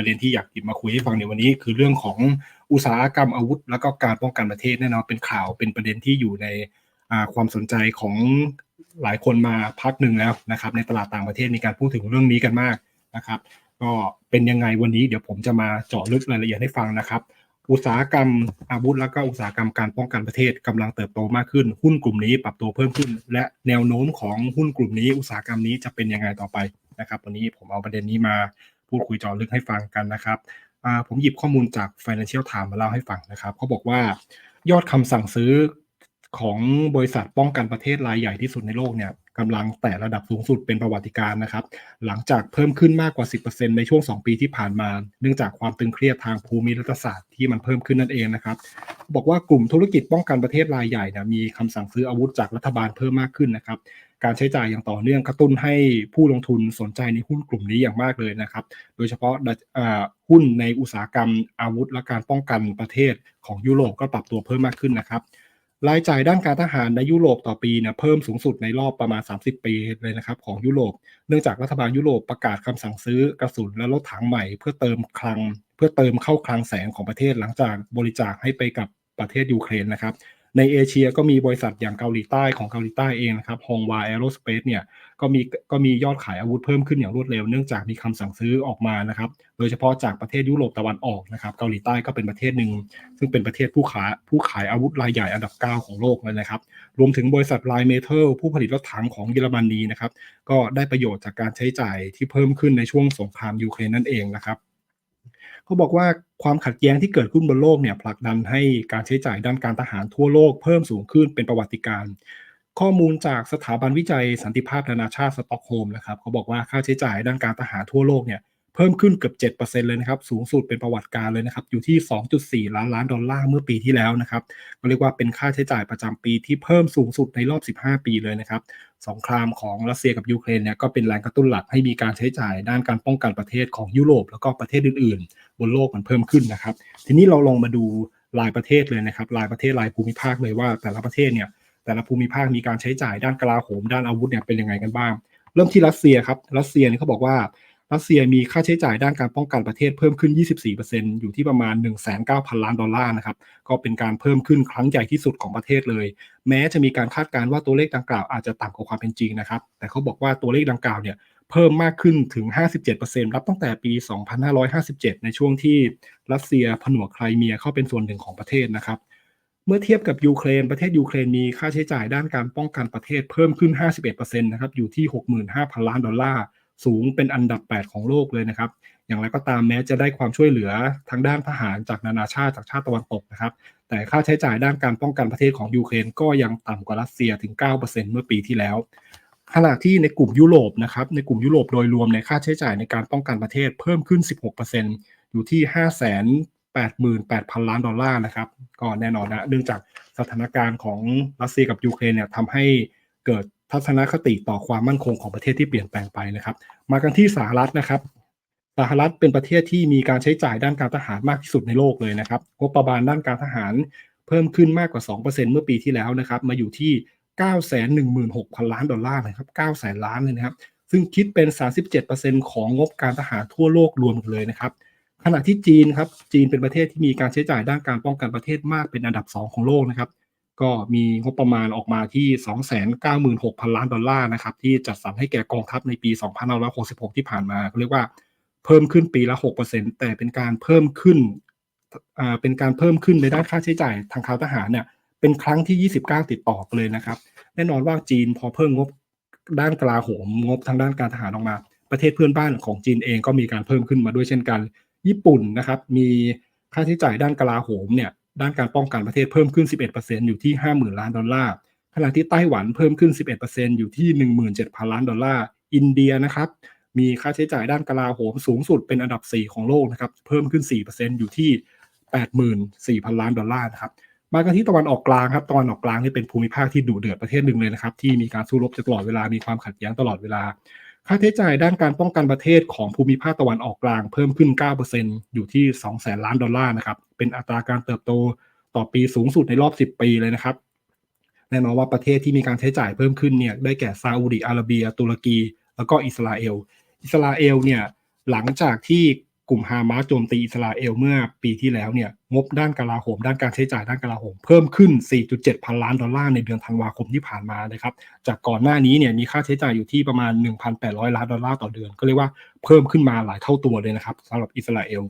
ประเด็นที่อยากหยิบมาคุยให้ฟังในวันนี้คือเรื่องของอุตสาหกรรมอาวุธ แล้วก็การป้องกันประเทศแน่นอนเป็นข่าวเป็นประเด็นที่อยู่ในความสนใจของหลายคนมาพักหนึ่งแล้วนะครับ ในตลาดต่างประเทศมีการพูดถึงเรื่องนี้กันมากนะครับ ก็เป็นยังไงวันนี้เดี๋ยวผมจะมาเจาะลึกรายละเอียดให้ฟังนะครับอุตสาหกรรมอาวุธแล้วก็อุตสาหกรรมการป้องกันประเทศกำลังเติบโตมากขึ้น หุ้นกลุ่มนี้ปรับตัวเพิ่มขึ้น และแนวโน้มของหุ้นกลุ่มนี้ อุตสาหกรรมนี้จะเป็นยังไงต่อไปนะครับ วันนี้ผมเอาประเด็นนี้มา พูดคุยเจาะลึกให้ฟังกันนะครับผมหยิบข้อมูลจาก Financial Times มาเล่าให้ฟังนะครับเขาบอกว่ายอดคำสั่งซื้อของบริษัทป้องกันประเทศรายใหญ่ที่สุดในโลกเนี่ยกำลังแตะระดับสูงสุดเป็นประวัติการนะครับ หลังจากเพิ่มขึ้นมากกว่า 10%ในช่วง 2 ปีที่ผ่านมา เนื่องจากความตึงเครียดทางภูมิรัฐศาสตร์ที่มันเพิ่มขึ้นนั่นเองนะครับ บอกว่ากลุ่มธุรกิจป้องกันประเทศรายใหญ่เนี่ยมีคำสั่งซื้ออาวุธจากรัฐบาลเพิ่มมากขึ้นนะครับ การใช้จ่ายอย่างต่อเนื่องกระตุ้นให้ผู้ลงทุนสนใจในหุ้นกลุ่มนี้อย่างมากเลยนะครับ โดยเฉพาะหุ้นในอุตสาหกรรมอาวุธ และการป้องกันประเทศของยุโรปก็ปรับตัวเพิ่มมากขึ้นนะครับรายจ่ายด้านการทหารในยุโรปต่อปีเนี่ยเพิ่มสูงสุดในรอบประมาณ 30 ปีเลยนะครับของยุโรป เนื่องจากรัฐบาลยุโรปประกาศคำสั่งซื้อกระสุนและรถถังใหม่ เพื่อเติมคลัง เพื่อเติมเข้าคลังแสงของประเทศหลังจากบริจาคให้ไปกับประเทศยูเครนนะครับ ในเอเชียก็มีบริษัทอย่างเกาหลีใต้ของเกาหลีใต้เองนะครับฮองวาแอโรสเปซเนี่ยก็มีก็มียอดขายอาวุธเพิ่มขึ้นอย่างรวดเร็วเนื่องจากมีคำสั่งซื้อออกมานะครับโดยเฉพาะจากประเทศยุโรปตะวันออกนะครับเกาหลีใต้ก็เป็นประเทศหนึ่งซึ่งเป็นประเทศผู้ขายผู้ขายอาวุธรายใหญ่อันดับ 9 ของโลกเลยนะครับ รวมถึงบริษัทไลเมเทอร์ผู้ผลิตรถถังของเยอรมนีนะครับก็ได้ประโยชน์จากการใช้จ่ายที่เพิ่มขึ้นในช่วงสงครามยูเครนนั่นเองนะครับ เขาบอกว่าความขัดแย้งที่เกิดขึ้นบนโลกเนี่ยผลักดันให้การใช้จ่ายด้านการทหารทั่วโลกเพิ่มสูงขึ้นเป็นประวัติการข้อมูลจากสถาบันวิจัยสันติภาพนานาชาติสต็อกโฮล์มนะครับเขาบอกว่าค่าใช้จ่ายด้านการทหารทั่วโลกเนี่ย เพิ่มขึ้นเกือบ7%เลยนะครับ สูงสุดเป็นประวัติการเลยนะครับ อยู่ที่ 2.4 ล้านล้านดอลลาร์เมื่อปีที่แล้วนะครับ ก็เรียกว่าเป็นค่าใช้จ่ายประจำปีที่เพิ่มสูงสุดในรอบ 15 ปีเลยนะครับ สงครามของรัสเซียกับยูเครนเนี่ยก็เป็นแรงกระตุ้นหลักให้มีการใช้จ่ายด้านการป้องกันประเทศของยุโรป แล้วก็ประเทศอื่น ๆ บนโลกมันเพิ่มขึ้นนะครับ ทีนี้เราลองมาดูรายประเทศเลยนะครับ รายประเทศรายภูมิภาคเลยว่าแต่ละประเทศเนี่ย แต่ละภูมิภาคมีการใช้จ่ายด้านกลาโหม ด้านอาวุธเนี่ยเป็นยังไงกันบ้าง เริ่มที่รัสเซียครับ รัสเซียเนี่ยเขาบอกว่า รัสเซียมีค่าใช้จ่ายด้านการป้องกันประเทศเพิ่มขึ้น 24%อยู่ที่ประมาณ 1,900 ล้านดอลลาร์นะครับ ก็เป็นการเพิ่มขึ้นครั้งใหญ่ที่สุดของประเทศเลย แม้จะมีการคาดการณ์ว่าตัวเลขดังกล่าวอาจจะต่ำกว่าความเป็นจริงนะครับ แต่เขาบอกว่าตัวเลขดังกล่าวเนี่ยเพิ่มมากขึ้นถึง 57%รับตั้งแต่ปี 2557 ในช่วงที่รัสเซียผนวกไครเมียเข้าเป็นส่วนหนึ่งของประเทศนะครับเมื่อเทียบกับยูเครน ประเทศยูเครนมีค่าใช้จ่ายด้านการป้องกันประเทศเพิ่มขึ้น 51%นะครับ อยู่ที่ 65,000 ล้านดอลลาร์ สูงเป็นอันดับ 8 ของโลกเลยนะครับ อย่างไรก็ตามแม้จะได้ความช่วยเหลือทางด้านทหารจากนานาชาติจากชาติตะวันตกนะครับ แต่ค่าใช้จ่ายด้านการป้องกันประเทศของยูเครนก็ยังต่ำกว่ารัสเซียถึง 9%เมื่อปีที่แล้วขณะที่ในกลุ่มยุโรปนะครับในกลุ่มยุโรปโดยรวมในค่าใช้จ่ายในการป้องกันประเทศเพิ่มขึ้น 16%อยู่ที่ 5 8 8 0 0 0 ล้านดอลลาร์นะครับก็แน่นอนนะเนื่องจากสถานการณ์ของรัสเซียกับยูเครนเนี่ยทำให้เกิด ทัศนคติต่อความมั่นคงของประเทศที่เปลี่ยนแปลงไปนะครับ มากันที่สหรัฐนะครับสหรัฐเป็นประเทศที่มีการใช้จ่ายด้านการทหารมากที่สุดในโลกเลยนะครับงบประมาณด้านการทหารเพิ่มขึ้นมากกว่า 2%เมื่อปีที่แล้วนะครับ มาอยู่ที่ 916,000 ล้านดอลลาร์นะครับ9แสนล้านเลยนะครับ ซึ่งคิดเป็น 37%ของงบการทหารทั่วโลกรวมกันเลยนะครับ ขณะที่จีนครับ จีนเป็นประเทศที่มีการใช้จ่ายด้านการป้องกันประเทศมากเป็นอันดับ 2 ของโลกนะครับ ก็มีงบประมาณออกมาที่ 296,000 ล้านดอลลาร์นะครับ ที่จัดสรรให้แก่กองทัพในปี 2566 ที่ผ่านมาเรียกว่าเพิ่มขึ้นปีละ 6%แต่เป็นการเพิ่มขึ้นอ่าเป็นการเพิ่มขึ้นในด้านค่าใช้จ่ายทางการทหารเนี่ยเป็นครั้งที่ 29 ติดต่อเลยนะครับ แน่นอนว่าจีนพอเพิ่มงบด้านกลาโหมงบทางด้านการทหารออกมา ประเทศเพื่อนบ้านของจีนเองก็มีการเพิ่มขึ้นมาด้วยเช่นกัน ญี่ปุ่นนะครับ มีค่าใช้จ่ายด้านกลาโหมเนี่ย ด้านการป้องกันประเทศเพิ่มขึ้น 11%อยู่ที่ 50,000 ล้านดอลลาร์ขณะที่ไต้หวันเพิ่มขึ้น 11%อยู่ที่ 17,000 ล้านดอลลาร์อินเดียนะครับมีค่าใช้จ่ายด้านกลาโหมสูงสุดเป็นอันดับ 4 ของโลกนะครับเพิ่มขึ้น 4%อยู่ที่ 84,000 ล้านดอลลาร์นะครับมากันที่ตะวันออกกลางครับตะวันออกกลางนี่เป็นภูมิภาคที่ดุเดือดประเทศหนึ่งเลยนะครับที่มีการสู้รบตลอดเวลามีความขัดแย้งตลอดเวลา ค่าใช้จ่ายด้านการป้องกันประเทศของภูมิภาคตะวันออกกลาง เพิ่มขึ้น 9%อยู่ที่ 2 แสนล้านดอลลาร์นะครับ เป็นอัตราการเติบโตต่อปีสูงสุดในรอบ 10 ปีเลยนะครับ แน่นอนว่าประเทศที่มีการใช้จ่ายเพิ่มขึ้นเนี่ย ได้แก่ซาอุดิอาระเบีย ตุรกี แล้วก็อิสราเอล อิสราเอลเนี่ย หลังจากที่ กลุ่มฮามาสโจมตีอิสราเอลเมื่อปีที่แล้วเนี่ยงบด้านกลาโหม ด้านการใช้จ่ายด้านกลาโหม เพิ่มขึ้น 4.7 พันล้านดอลลาร์ในเดือนธันวาคมที่ผ่านมานะครับจากก่อนหน้านี้เนี่ยมีค่าใช้จ่ายอยู่ที่ประมาณ 1,800 ล้านดอลลาร์ต่อเดือน ก็เรียกว่าเพิ่มขึ้นมาหลายเท่าตัวเลยนะครับสำหรับอิสราเอล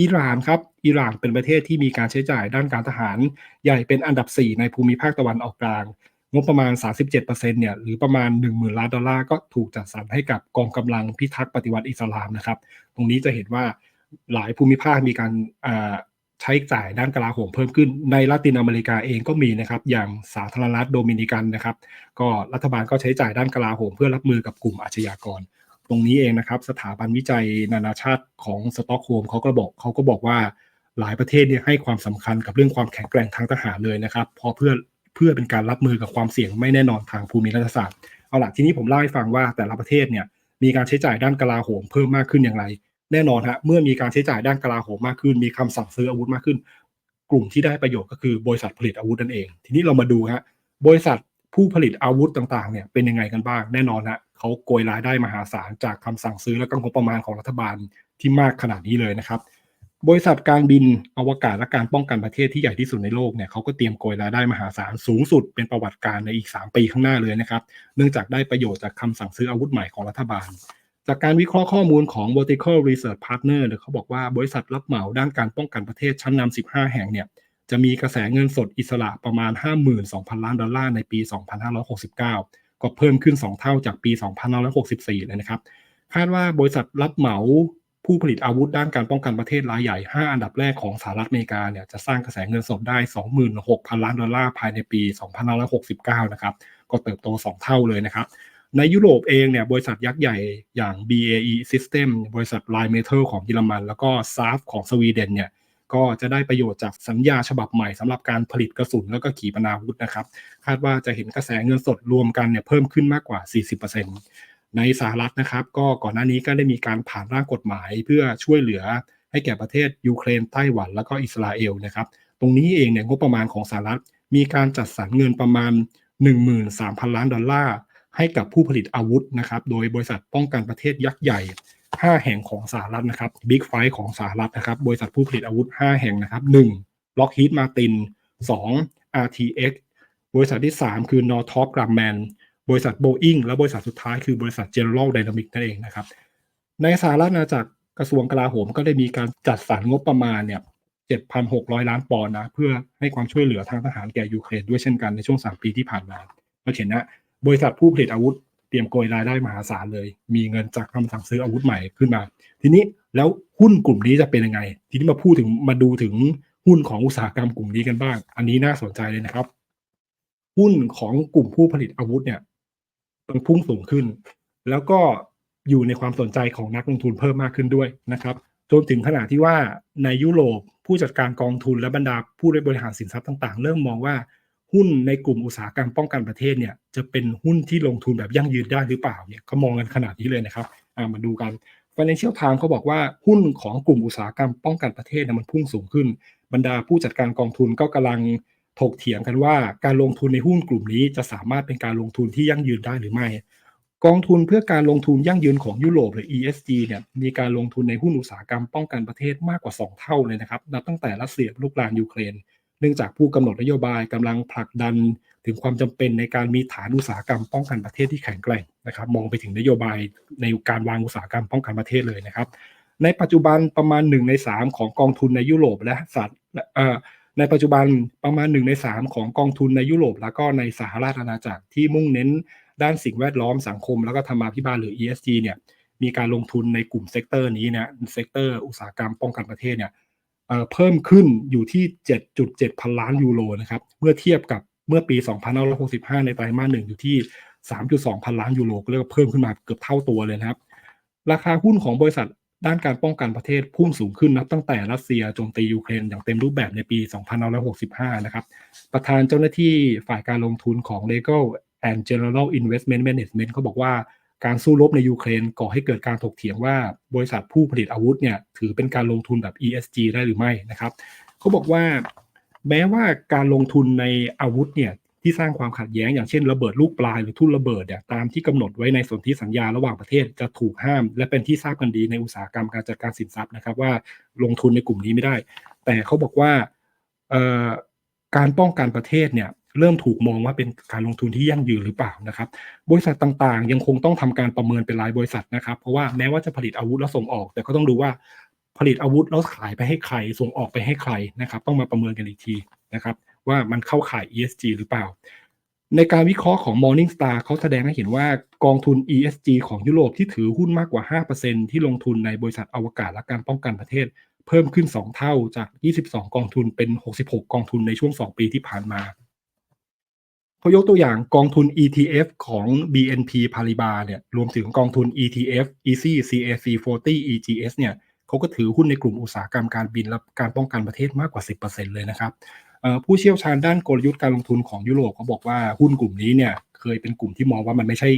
อิหร่านครับอิหร่านเป็นประเทศที่มีการใช้จ่ายด้านการทหาร ใหญ่เป็นอันดับ 4 ในภูมิภาคตะวันออกกลาง งบประมาณ 37%เนี่ยหรือประมาณ 10,000 ล้านดอลลาร์ก็ถูกจัดสรรให้กับกองกำลังพิทักษ์ปฏิวัติอิสลามนะครับ ตรงนี้จะเห็นว่าหลายภูมิภาคมีการใช้จ่ายด้านกลาโหมเพิ่มขึ้นในลาตินอเมริกาเองก็มีนะครับ อย่างสาธารณรัฐโดมินิกันนะครับ ก็รัฐบาลก็ใช้จ่ายด้านกลาโหมเพื่อรับมือกับกลุ่มอาชญากร ตรงนี้เองนะครับ สถาบันวิจัยนานาชาติของสต็อกโฮมเขาก็บอกเขาก็บอกว่าหลายประเทศเนี่ยให้ความสำคัญกับเรื่องความแข็งแกร่งทางทหารเลยนะครับ เพราะเพื่อ เพื่อเป็นการรับมือกับความเสี่ยงไม่แน่นอนทางภูมิรัฐศาสตร์เอาล่ะทีนี้ผมเล่าให้ฟังว่าแต่ละประเทศเนี่ยมีการใช้จ่ายด้านกลาโหมเพิ่มมากขึ้นอย่างไร แน่นอนฮะเมื่อมีการใช้จ่ายด้านกลาโหมมากขึ้น มีคำสั่งซื้ออาวุธมากขึ้น กลุ่มที่ได้ประโยชน์ก็คือบริษัทผลิตอาวุธนั่นเอง ทีนี้เรามาดูฮะบริษัทผู้ผลิตอาวุธต่างๆเนี่ยเป็นยังไงกันบ้างแน่นอนฮะเขาโกยรายได้มหาศาลจากคำสั่งซื้อและก็งบประมาณของรัฐบาลที่มากขนาดนี้เลยนะครับ บริษัทการบินอวกาศและการป้องกันประเทศที่ใหญ่ที่สุดในโลกเนี่ยเขาก็เตรียมโกยรายได้มหาศาลสูงสุดเป็นประวัติการในอีก 3 ปีข้างหน้าเลยนะครับ เนื่องจากได้ประโยชน์จากคำสั่งซื้ออาวุธใหม่ของรัฐบาล จากการวิเคราะห์ข้อมูลของ Vertical Research Partner เนี่ยเขาบอกว่าบริษัทรับเหมาด้านการป้องกันประเทศชั้นนำ15 แห่งเนี่ยจะมีกระแสเงินสดอิสระประมาณ 52,000 ล้านดอลลาร์ในปี 2569 ก็เพิ่มขึ้น 2 เท่าจากปี 2564 เลยนะครับคาดว่าบริษัทรับเหมา ผู้ผลิตอาวุธด้านการป้องกันประเทศรายใหญ่ 5 อันดับแรกของสหรัฐอเมริกาเนี่ยจะสร้างกระแสเงินสดได้ 26,000 ล้านดอลลาร์ภายในปี 2569 นะครับก็เติบโต 2 เท่าเลยนะครับในยุโรปเองเนี่ยบริษัทยักษ์ใหญ่อย่าง BAE System บริษัท Line Metal ของเยอรมัน แล้วก็ SAF ของสวีเดนเนี่ยก็จะได้ประโยชน์จากสัญญาฉบับใหม่สำหรับการผลิตกระสุนแล้วก็ขีปนาวุธนะครับ คาดว่าจะเห็นกระแสเงินสดรวมกันเนี่ยเพิ่มขึ้นมากกว่า 40% ในสหรัฐนะครับ ก็ก่อนหน้านี้ก็ได้มีการผ่านร่างกฎหมายเพื่อช่วยเหลือให้แก่ประเทศยูเครนไต้หวัน แล้วก็อิสราเอลนะครับตรงนี้เองเนี่ยงบประมาณของสหรัฐ มีการจัดสรรเงินประมาณ 13,000 ล้านดอลลาร์ให้กับผู้ผลิตอาวุธนะครับโดยบริษัทป้องกันประเทศยักษ์ใหญ่ 5 แห่งของสหรัฐนะครับบิ๊กไฟของสหรัฐนะครับบริษัทผู้ผลิตอาวุธ 5 แห่งนะครับ 1. Lockheed Martin 2. RTX บริษัทที่ 3 คือ Northrop Grumman บริษัท Boeing และบริษัทสุดท้ายคือบริษัท General Dynamics นั่นเองนะครับ ในสหรัฐอาณาจักรกระทรวงกลาโหมก็ได้มีการจัดสรรงบประมาณเนี่ย7,600 ล้านปอนด์นะ เพื่อให้ความช่วยเหลือทางทหารแก่ยูเครนด้วยเช่นกันในช่วง 3 ปีที่ผ่านมาเราเห็นนะ บริษัทผู้ผลิตอาวุธเตรียมโกยรายได้มหาศาลเลย มีเงินจากคำสั่งซื้ออาวุธใหม่ขึ้นมา ทีนี้แล้วหุ้นกลุ่มนี้จะเป็นยังไง ทีนี้มาพูดถึงมาดูถึงหุ้นของอุตสาหกรรมกลุ่มนี้กันบ้าง อันนี้น่าสนใจเลยนะครับ หุ้นของกลุ่มผู้ผลิตอาวุธเนี่ย มันพุ่งสูงขึ้น แล้วก็อยู่ในความสนใจของนักลงทุนเพิ่มมากขึ้นด้วยนะครับจนถึงขนาดที่ว่าในยุโรปผู้จัดการกองทุนและบรรดาผู้บริหารสินทรัพย์ต่างๆ เริ่มมองว่าหุ้นในกลุ่มอุตสาหกรรมป้องกันประเทศเนี่ยจะเป็นหุ้นที่ลงทุนแบบยั่งยืนได้หรือเปล่าเนี่ยเขามองกันขนาดนี้เลยนะครับมาดูกัน Financial Times เขาบอกว่าหุ้นของกลุ่มอุตสาหกรรมป้องกันประเทศเนี่ยมันพุ่งสูงขึ้น บรรดาผู้จัดการกองทุนก็กำลัง ถกเถียงกันว่าการลงทุนในหุ้นกลุ่มนี้จะสามารถเป็นการลงทุนที่ยั่งยืนได้หรือไม่ กองทุนเพื่อการลงทุนยั่งยืนของยุโรปหรือ ESG เนี่ยมีการลงทุนในหุ้นอุตสาหกรรมป้องกันประเทศมากกว่า 2 เท่าเลยนะครับนับตั้งแต่รัสเซียลุกรานยูเครน เนื่องจากผู้กำหนดนโยบายกำลังผลักดันถึงความจำเป็นในการมีฐานอุตสาหกรรมป้องกันประเทศที่แข็งแกร่งนะครับมองไปถึงนโยบายในการวางอุตสาหกรรมป้องกันประเทศเลยนะครับ ในปัจจุบันประมาณ1ใน3ของกองทุนในยุโรปและสัตว์ ในปัจจุบันประมาณ 1 ใน 3 ของกองทุนในยุโรป แล้วก็ในสหราชอาณาจักรที่มุ่งเน้นด้านสิ่งแวดล้อมสังคม แล้วก็ธรรมาภิบาลหรือ ESG เนี่ยมีการลงทุนในกลุ่มเซกเตอร์นี้นะเซกเตอร์อุตสาหกรรมป้องกันประเทศเนี่ยเพิ่มขึ้นอยู่ที่ 7.7 พันล้านยูโรนะครับเมื่อเทียบกับเมื่อปี 2565 ในไตรมาสหนึ่งอยู่ที่ 3.2 พันล้านยูโรก็เรียกว่าเพิ่มขึ้นมาเกือบเท่าตัวเลยนะครับ ราคาหุ้นของบริษัท ด้านการป้องกันประเทศพุ่งสูงขึ้นนับตั้งแต่รัสเซียโจมตียูเครนอย่างเต็มรูปแบบในปี 2565 นะครับ ประธานเจ้าหน้าที่ฝ่ายการลงทุนของ Legal and General Investment Management เขาบอกว่าการสู้รบในยูเครนก่อให้เกิดการถกเถียงว่าบริษัทผู้ผลิตอาวุธเนี่ยถือเป็นการลงทุนแบบ ESG ได้หรือไม่นะครับ เขาบอกว่าแม้ว่าการลงทุนในอาวุธเนี่ย ที่สร้างความขัดแย้งอย่างเช่นระเบิดลูกปลายหรือทุ่นระเบิดเนี่ยตามที่กำหนดไว้ในสนธิสัญญาระหว่างประเทศจะถูกห้าม และเป็นที่ทราบกันดีในอุตสาหกรรมการจัดการสินทรัพย์นะครับว่าลงทุนในกลุ่มนี้ไม่ได้ แต่เขาบอกว่าการป้องกันประเทศเนี่ยเริ่มถูกมองว่าเป็นการลงทุนที่ยั่งยืนหรือเปล่านะครับ บริษัทต่างๆ ยังคงต้องทำการประเมินเป็นรายบริษัทนะครับ เพราะว่าแม้ว่าจะผลิตอาวุธแล้วส่งออก แต่ก็ต้องดูว่าผลิตอาวุธแล้วขายไปให้ใคร ส่งออกไปให้ใครนะครับ ต้องมาประเมินกันอีกทีนะครับ ว่ามันเข้าข่าย ESG หรือเปล่า ในการวิเคราะห์ของ Morningstar เขาแสดงให้เห็นว่ากองทุน ESG ของยุโรปที่ถือหุ้นมากกว่า 5%ที่ลงทุนในบริษัทอวกาศและการป้องกันประเทศ เพิ่มขึ้น 2 เท่าจาก 22 กองทุนเป็น 66 กองทุนในช่วง 2 ปีที่ผ่านมาเขายกตัวอย่างกองทุน ETF ของ BNP Paribas เนี่ยรวมถึงกองทุน ETF Easy CAC 40 EGS เนี่ยเขาก็ถือหุ้นในกลุ่มอุตสาหกรรมการบินและการป้องกันประเทศมากกว่า 10%เลยนะครับ ผู้เชี่ยวชาญด้านกลยุทธ์การลงทุนของยุโรปเขาบอกว่าหุ้นกลุ่มนี้เนี่ยเคยเป็นกลุ่มที่มองว่ามันไม่ใช่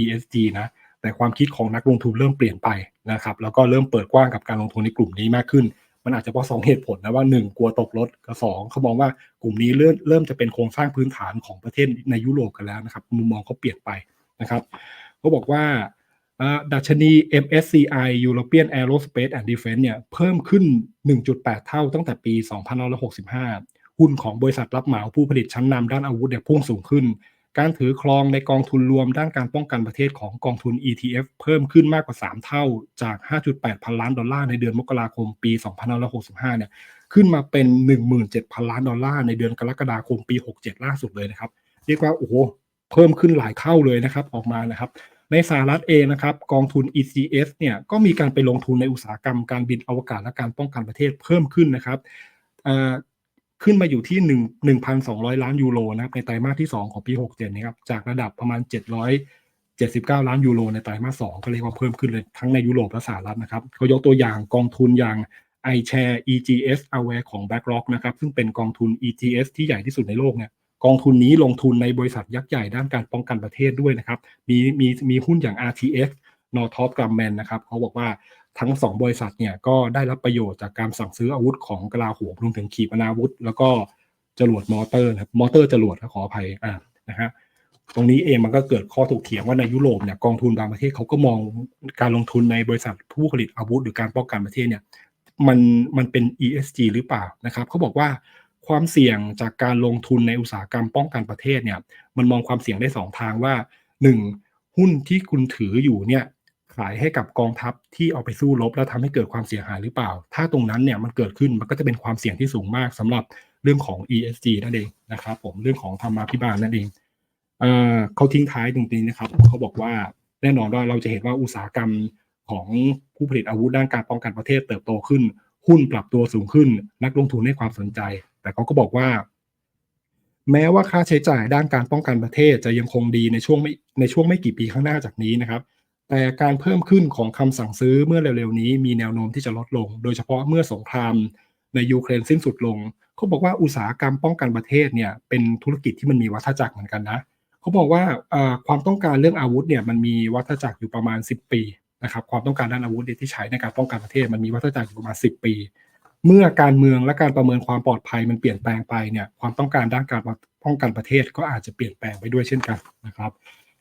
ESG นะแต่ความคิดของนักลงทุนเริ่มเปลี่ยนไปนะครับแล้วก็เริ่มเปิดกว้างกับการลงทุนในกลุ่มนี้มากขึ้น มันอาจจะเพราะสองเหตุผลนะว่า 1 กลัวตกรถกับสองเขามองว่ากลุ่มนี้เริ่มเริ่มจะเป็นโครงสร้างพื้นฐานของประเทศในยุโรปกันแล้วนะครับมุมมองเขาเปลี่ยนไปนะครับเขาบอกว่าดัชนี MSCI European Aerospace and Defense เนี่ยเพิ่มขึ้น 1.8 เท่าตั้งแต่ปี 2565 หุ้นของบริษัทรับเหมาผู้ผลิตชั้นนำด้านอาวุธเนี่ยพุ่งสูงขึ้น การถือครองในกองทุนรวมด้านการป้องกันประเทศของกองทุน ETF เพิ่มขึ้นมากกว่า 3 เท่าจาก 5.8 พันล้านดอลลาร์ในเดือนมกราคมปี 2565 เนี่ยขึ้นมาเป็น 17,000 ล้านดอลลาร์ในเดือนกรกฎาคมปี 67 ล่าสุดเลยนะครับเรียกว่าโอ้โหเพิ่มขึ้นหลายเท่าเลยนะครับออกมานะครับในสหรัฐเองนะครับกองทุน ECS เนี่ยก็มีการไปลงทุนในอุตสาหกรรมการบินอวกาศและการป้องกันประเทศเพิ่มขึ้นนะครับ ขึ้นมาอยู่ที่1 1,200ล้านยูโรนะครับในไตรมาสที่2ของปี67นะครับจากระดับประมาณ779ล้านยูโรในไตรมาส2ก็เรียกว่าเพิ่มขึ้นเลยทั้งในยุโรปและสหรัฐนะครับเขายกตัวอย่างกองทุนอย่าง iShare EGS Aware ของ BlackRock นะครับซึ่งเป็นกองทุน ETS ที่ใหญ่ที่สุดในโลกเนี่ยกองทุนนี้ลงทุนในบริษัทยักษ์ใหญ่ด้านการป้องกันประเทศด้วยนะครับมีมีมีหุ้นอย่าง RTX Northrop Grumman นะครับเขาบอกว่า ทั้ง 2 บริษัทเนี่ยก็ได้รับประโยชน์จากการสั่งซื้ออาวุธของกลาโหมรวมถึงขีปนาวุธ แล้วก็จรวดมอเตอร์ครับมอเตอร์จรวดขออภัยอ่านะฮะตรงนี้เองมันก็เกิดข้อถกเถียงว่าในยุโรปเนี่ยกองทุนบางประเทศเขาก็มองการลงทุนในบริษัทผู้ผลิตอาวุธ หรือการป้องกันประเทศเนี่ยมันมันเป็น ESG หรือเปล่านะครับเขาบอกว่าความเสี่ยงจากการลงทุนในอุตสาหกรรมป้องกันประเทศเนี่ยมันมองความเสี่ยงได้ 2 ทางว่า 1. หุ้นที่คุณถืออยู่เนี่ย ขายให้กับกองทัพที่เอาไปสู้รบแล้วทำให้เกิดความเสียหายหรือเปล่า ถ้าตรงนั้นเนี่ยมันเกิดขึ้นมันก็จะเป็นความเสี่ยงที่สูงมากสำหรับเรื่องของ ESG นั่นเองนะครับผมเรื่องของธรรมาภิบาลนั่นเองเเขาทิ้งท้ายตรงนี้นะครับเขาบอกว่าแน่นอนว่าเราจะเห็นว่าอุตสาหกรรมของผู้ผลิตอาวุธด้านการป้องกันประเทศเติบโตขึ้น หุ้นปรับตัวสูงขึ้น นักลงทุนให้ความสนใจ แต่เขาก็บอกว่า แม้ว่าค่าใช้จ่ายด้านการป้องกันประเทศจะยังคงดีในช่วงไม่ในช่วงไม่กี่ปีข้างหน้าจากนี้นะครับ แต่การเพิ่มขึ้นของคำสั่งซื้อเมื่อเร็วๆนี้มีแนวโน้มที่จะลดลง โดยเฉพาะเมื่อสงครามในยูเครนสิ้นสุดลง เขาบอกว่าอุตสาหกรรมป้องกันประเทศเนี่ยเป็นธุรกิจที่มันมีวัฏจักรเหมือนกันนะเขาบอกว่าความต้องการเรื่องอาวุธเนี่ยมันมีวัฏจักรอยู่ประมาณ 10 ปีนะครับความต้องการด้านอาวุธที่ใช้ในการป้องกันประเทศมันมีวัฏจักรอยู่ประมาณ 10 ปี เมื่อการเมืองและการประเมินความปลอดภัยมันเปลี่ยนแปลงไปเนี่ยความต้องการด้านการป้องกันประเทศก็อาจจะเปลี่ยนแปลงไปด้วยเช่นกันนะครับ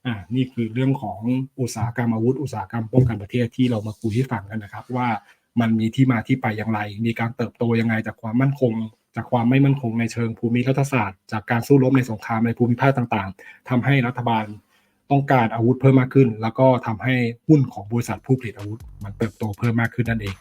อ่านี่คือเรื่องของอุตสาหกรรมอาวุธ อุตสาหกรรมป้องกันประเทศที่เรามาคุยให้ฟังกันนะครับ ว่ามันมีที่มาที่ไปอย่างไร มีการเติบโตยังไงจากความมั่นคง จากความไม่มั่นคงในเชิงภูมิรัฐศาสตร์จากการสู้รบในสงครามในภูมิภาคต่างๆทำให้รัฐบาลต้องการอาวุธเพิ่มมากขึ้น แล้วก็ทำให้หุ้นของบริษัทผู้ผลิตอาวุธ มันเติบโตเพิ่มมากขึ้นนั่นเอง